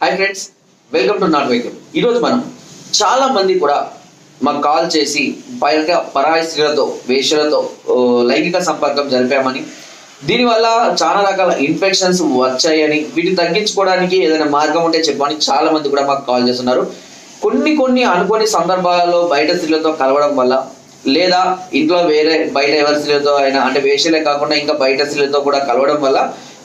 Hi friends welcome to not welcome ఈరోజు మనం చాలా మంది కూడా మాకు కాల్ చేసి బయట పరాయి స్త్రీలతో వేషలతో లైంగిక సంపర్కం జరిపామని దీనివల్ల చాలా రకాల ఇన్ఫెక్షన్స్ వచ్చాయని వీటిని తగ్గించుకోవడానికి ఏదైనా మార్గం ఉంటే చెప్పమని చాలా మంది కూడా మాకు కాల్ చేస్తున్నారు. కొన్ని కొన్ని అనుకోని సందర్భాలలో బయట స్త్రీలతో కలవడం వల్ల లేదా ఇంట్లో వేరే బయట ఎవరి స్త్రీలతో అయినా అంటే వేషలే కాకుండా ఇంకా బయట స్త్రీలతో కూడా కలవడం వల్ల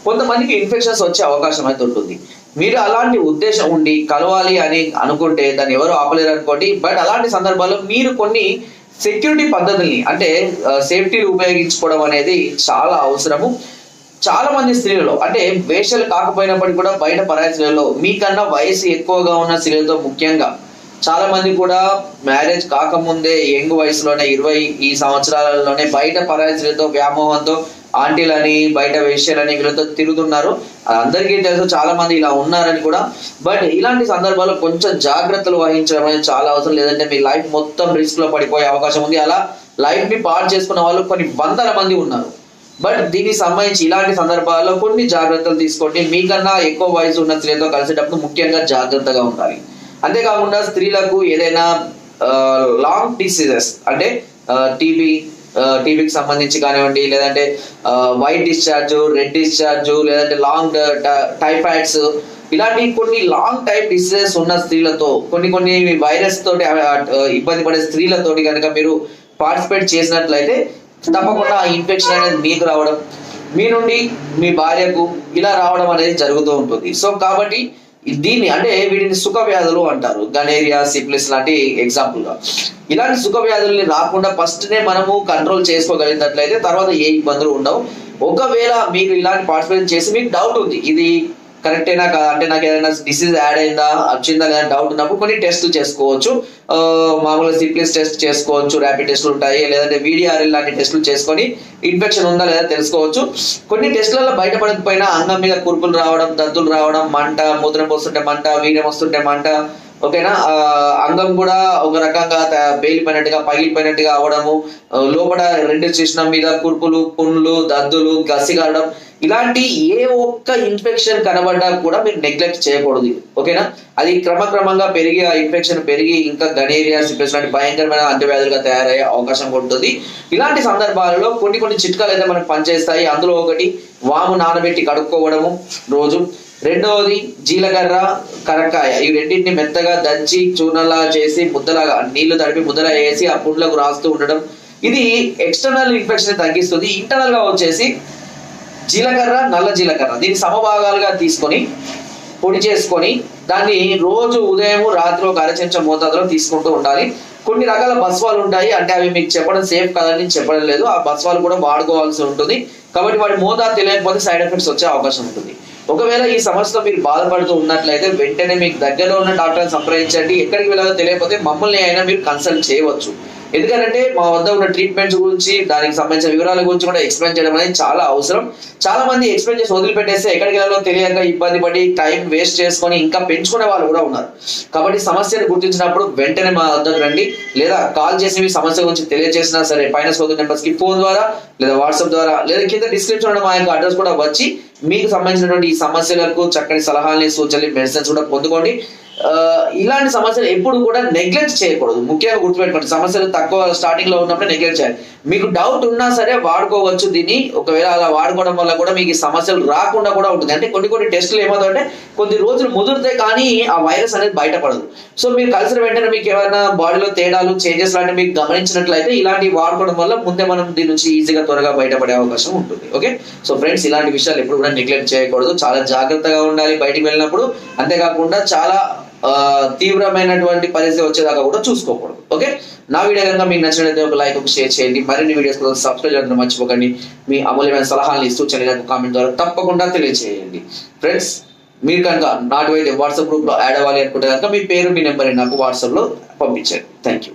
కొంతమందికి ఇన్ఫెక్షన్స్ వచ్చే అవకాశం అయితే ఉంటుంది. మీరు అలాంటి ఉద్దేశం ఉండి కలవాలి అని అనుకుంటే దాన్ని ఎవరు ఆపలేరు అనుకోండి. బట్ అలాంటి సందర్భాల్లో మీరు కొన్ని సెక్యూరిటీ పద్ధతుల్ని అంటే సేఫ్టీని ఉపయోగించుకోవడం అనేది చాలా అవసరము. చాలా మంది స్త్రీలలో అంటే వేషలు కాకపోయినప్పటికీ కూడా బయట పరాయి స్త్రీలలో మీకన్నా వయసు ఎక్కువగా ఉన్న స్త్రీలతో ముఖ్యంగా చాలా మంది కూడా మ్యారేజ్ కాకముందే యంగ్ వయసులోనే ఇరవై ఈ సంవత్సరాలలోనే బయట పరాయి స్త్రీలతో వ్యామోహంతో ఆంటీలని బయట వేష్యలని వీళ్ళతో తిరుగుతున్నారు. అందరికీ తెలుసు చాలా మంది ఇలా ఉన్నారని కూడా. బట్ ఇలాంటి సందర్భాల్లో కొంచెం జాగ్రత్తలు వహించడం అనేది చాలా అవసరం. లేదంటే మీ లైఫ్ మొత్తం రిస్క్లో పడిపోయే అవకాశం ఉంది. అలా లైఫ్ని పాడు చేసుకున్న వాళ్ళు కొన్ని వందల మంది ఉన్నారు. బట్ దీనికి సంబంధించి ఇలాంటి సందర్భాల్లో కొన్ని జాగ్రత్తలు తీసుకోండి. మీకన్నా ఎక్కువ వయసు ఉన్న స్త్రీలతో కలిసేటప్పుడు ముఖ్యంగా జాగ్రత్తగా ఉండాలి. అంతేకాకుండా స్త్రీలకు ఏదైనా లాంగ్ డిసీజెస్ అంటే టీబీ టీబీకి సంబంధించి కానివ్వండి లేదంటే వైట్ డిశ్చార్జ్ రెడ్ డిశ్చార్జ్ లేదంటే లాంగ్ టైఫాయిడ్స్ ఇలాంటి కొన్ని లాంగ్ టైప్ డిసీజెస్ ఉన్న స్త్రీలతో కొన్ని కొన్ని వైరస్ తోటి ఇబ్బంది పడే స్త్రీలతోటి కనుక మీరు పార్టిసిపేట్ చేసినట్లయితే తప్పకుండా ఆ ఇన్ఫెక్షన్ అనేది మీకు రావడం మీ నుండి మీ భార్యకు ఇలా రావడం అనేది జరుగుతూ ఉంటుంది. సో కాబట్టి దీన్ని అంటే వీటిని సుఖ వ్యాధులు అంటారు. గనేరియా సిప్లిస్ లాంటి ఎగ్జాంపుల్గా. ఇలాంటి సుఖ వ్యాధుల్ని రాకుండా ఫస్ట్ నే మనము కంట్రోల్ చేసుకోగలిగినట్లయితే తర్వాత ఏ ఇబ్బందులు ఉండవు. ఒకవేళ మీరు ఇలాంటి పార్టిసిపేట్ చేసి మీకు డౌట్ ఉంది ఇది కరెక్టేనా కాదా అంటే నాకు ఏదైనా డిసీజ్ యాడ్ అయిందా వచ్చిందా లేదా డౌట్ ఉన్నప్పుడు కొన్ని టెస్ట్లు చేసుకోవచ్చు. మామూలుగా సిప్లిస్ టెస్ట్ చేసుకోవచ్చు ర్యాపిడ్ టెస్ట్లు ఉంటాయి లేదంటే వీడిఆర్ఎల్ లాంటి టెస్ట్లు చేసుకొని ఇన్ఫెక్షన్ ఉందా లేదా తెలుసుకోవచ్చు. కొన్ని టెస్టులలో బయటపడకపోయినా అంగం మీద కురుపులు రావడం దద్దులు రావడం మంట మూత్రం పోస్తుంటే మంట వీర్యం వస్తుంటే మంట ఓకేనా? అంగం కూడా ఒక రకంగా పేలిపోయినట్టుగా పగిలిపోయినట్టుగా అవడము లోపల రెండు చిహ్నం మీద కురుపులు పుండ్లు దద్దులు గసి కారడం ఇలాంటి ఏ ఒక్క ఇన్ఫెక్షన్ కనబడ్డా కూడా మీరు నెగ్లెక్ట్ చేయకూడదు. ఓకేనా అది క్రమక్రమంగా పెరిగి ఆ ఇన్ఫెక్షన్ పెరిగి ఇంకా గనేరియా సిప్లెస్ లాంటి భయంకరమైన అంటువ్యాధులుగా తయారయ్యే అవకాశం ఉంటుంది. ఇలాంటి సందర్భాలలో కొన్ని కొన్ని చిట్కాలు అయితే మనకు పనిచేస్తాయి. అందులో ఒకటి వాము నానబెట్టి కడుక్కోవడము రోజు. రెండవది జీలకర్ర కరక్కాయ. ఈ రెండింటిని మెత్తగా దంచి చూర్ణంలా చేసి ముద్దలాగా నీళ్ళు తడిపి ముద్దలా వేసి ఆ పుండ్లకు రాస్తూ ఉండడం. ఇది ఎక్స్టర్నల్ ఇన్ఫెక్షన్ తగ్గిస్తుంది. ఇంటర్నల్గా వచ్చేసి జీలకర్ర నల్ల జీలకర్ర. దీన్ని సమభాగాలుగా తీసుకొని పొడి చేసుకొని దాన్ని రోజు ఉదయం రాత్రి ఒక అరచెంచ మోతాదులో తీసుకుంటూ ఉండాలి. కొన్ని రకాల బస్వాలు ఉంటాయి. అంటే అవి మీకు చెప్పడం సేఫ్ కాదని చెప్పడం లేదు. ఆ బస్వాలు కూడా వాడుకోవాల్సి ఉంటుంది. కాబట్టి వాటి మోతాదు తెలియకపోతే సైడ్ ఎఫెక్ట్స్ వచ్చే అవకాశం ఉంటుంది. ఒకవేళ ఈ సమస్యతో మీరు బాధపడుతూ ఉన్నట్లయితే వెంటనే మీకు దగ్గరలో ఉన్న డాక్టర్ని సంప్రదించండి. ఎక్కడికి వెళ్ళాలో తెలియకపోతే మమ్మల్ని అయినా మీరు కన్సల్ట్ చేయవచ్చు. ఎందుకంటే మా వద్ద ఉన్న ట్రీట్మెంట్స్ గురించి దానికి సంబంధించిన వివరాల గురించి కూడా ఎక్స్ప్లెయిన్ చేయడం అనేది చాలా అవసరం. చాలా మంది ఎక్స్ప్లెయిన్ చేసి వదిలిపెట్టేస్తే ఎక్కడికి వెళ్ళాలో తెలియక ఇబ్బంది పడి టైం వేస్ట్ చేసుకొని ఇంకా పెంచుకునే వాళ్ళు కూడా ఉన్నారు. కాబట్టి సమస్యను గుర్తించినప్పుడు వెంటనే మా వద్దకు రండి. లేదా కాల్ చేసి మీ సమస్య గురించి తెలియజేసినా సరే పైన సోదరు నెంబర్స్ ఫోన్ ద్వారా లేదా వాట్సాప్ ద్వారా లేదా కింద డిస్క్రిప్షన్లో మా యొక్క అడ్రస్ కూడా వచ్చి మీకు సంబంధించినటువంటి ఈ సమస్యలకు చక్కని సలహాలని సూచనలు మెడిసిన్స్ కూడా పొందుకోండి. ఇలాంటి సమస్యలు ఎప్పుడు కూడా నెగ్లెక్ట్ చేయకూడదు. ముఖ్యంగా గుర్తుపెట్టుకోండి సమస్యలు తక్కువ స్టార్టింగ్లో ఉన్నప్పుడు నెగ్లెక్ట్ చేయాలి. మీకు డౌట్ ఉన్నా సరే వాడుకోవచ్చు దీన్ని. ఒకవేళ అలా వాడుకోవడం వల్ల కూడా మీకు ఈ సమస్యలు రాకుండా కూడా ఉంటుంది. అంటే కొన్ని కొన్ని టెస్టులు ఏమవుతాయంటే కొద్ది రోజులు ముదిరితే కానీ ఆ వైరస్ అనేది బయటపడదు. సో మీరు కలిసిన వెంటనే మీకు ఏమైనా బాడీలో తేడాలు చేంజెస్ లాంటివి మీకు గమనించినట్లయితే ఇలాంటివి వాడుకోవడం వల్ల ముందే మనం దీని నుంచి ఈజీగా త్వరగా బయటపడే అవకాశం ఉంటుంది. ఓకే సో ఫ్రెండ్స్ ఇలాంటి విషయాలు ఎప్పుడు కూడా నెగ్లెక్ట్ చేయకూడదు. చాలా జాగ్రత్తగా ఉండాలి బయటికి వెళ్ళినప్పుడు. అంతేకాకుండా చాలా తీవ్రమైనటువంటి పరిస్థితి వచ్చేదాకా కూడా చూసుకోకూడదు. ఓకే? నా వీడియో కనుక మీకు నచ్చినట్లయితే ఒక లైక్ ఒక షేర్ చేయండి. మరిన్ని వీడియోస్ కోసం సబ్స్క్రైబ్ చేయడం మర్చిపోకండి. మీ అమూల్యమైన సలహాలు ఇస్తూ నాకు కామెంట్ ద్వారా తప్పకుండా తెలియజేయండి ఫ్రెండ్స్ మీరు కనుక నాటు అయితే వాట్సాప్ గ్రూప్లో యాడ్ అవ్వాలి అనుకుంటే కనుక మీ పేరు మీ నెంబర్ నాకు వాట్సాప్లో పంపించండి. Thank you